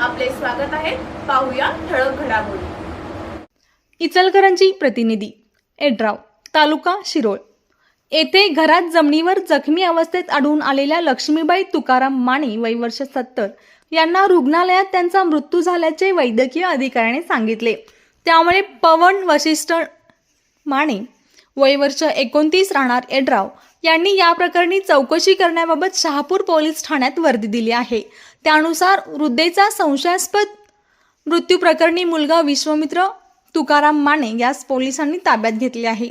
आपले स्वागत आहे. पाहूया ठळक घडामोडी. इचलकरंजी प्रतिनिधी एड्राव तालुका शिरोळ. येथे घरात जमिनीवर जखमी अवस्थेत आढळून आलेल्या लक्ष्मीबाई तुकाराम माने वय वर्ष सत्तर यांना रुग्णालयात त्यांचा मृत्यू झाल्याचे वैद्यकीय अधिकाऱ्याने सांगितले. त्यामुळे पवन वशिष्ठ माने वय वर्ष एकोणतीस राहणार एड्राव यांनी या प्रकरणी चौकशी करण्याबाबत शहापूर पोलीस ठाण्यात वर्दी दिली आहे. त्यानुसार वृद्धेचा संशयास्पद मृत्यू प्रकरणी मुलगा विश्वमित्र तुकाराम माने यास पोलिसांनी ताब्यात घेतले आहे.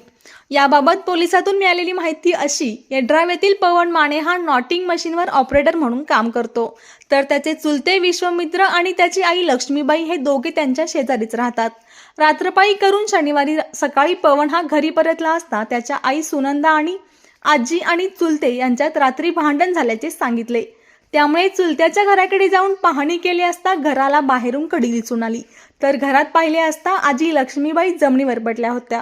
याबाबत पोलिसातून मिळालेली माहिती अशी येड्राव येथील पवन माने हा नॉटिंग मशीनवर ऑपरेटर म्हणून काम करतो. तर त्याचे चुलते विश्वमित्र आणि त्याची आई लक्ष्मीबाई हे दोघे त्यांच्या शेजारीच राहतात. रात्रपाई करून शनिवारी सकाळी पवन हा घरी परतला असता त्याच्या आई सुनंदा आणि आजी आणि चुलते यांच्यात रात्री भांडण झाल्याचे सांगितले. त्यामुळे चुलत्याच्या घराकडे जाऊन पाहणी केली असता घराला बाहेरून कडी दिसून आली. तर घरात पाहिले असता आजी लक्ष्मीबाई जमिनीवर पडल्या होत्या.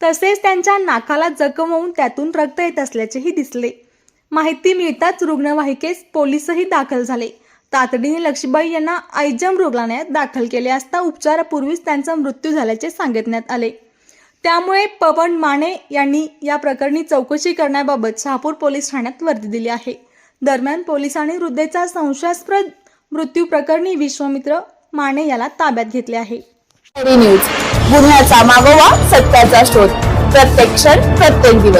तसेच त्यांच्या नाकाला जखम होऊन त्यातून रक्त येत असल्याचेही दिसले. माहिती मिळताच रुग्णवाहिकेस पोलीसही दाखल झाले. तातडीने लक्ष्मीबाई यांना आयजम रुग्णालयात दाखल केले असता उपचारापूर्वीच त्यांचा मृत्यू झाल्याचे सांगितण्यात आले. त्यामुळे पवन माने यांनी या प्रकरणी चौकशी करण्याबाबत शहापूर पोलीस ठाण्यात वर्दी दिली आहे. दरम्यान पोलिसांनी वृद्धेचा संशयास्पद मृत्यू प्रकरणी विश्वमित्र माने याला ताब्यात घेतले आहे. न्यूज गुन्ह्याचा मागोवा सत्याचा शोध. प्रत्येक क्षण प्रत्येक दिवस.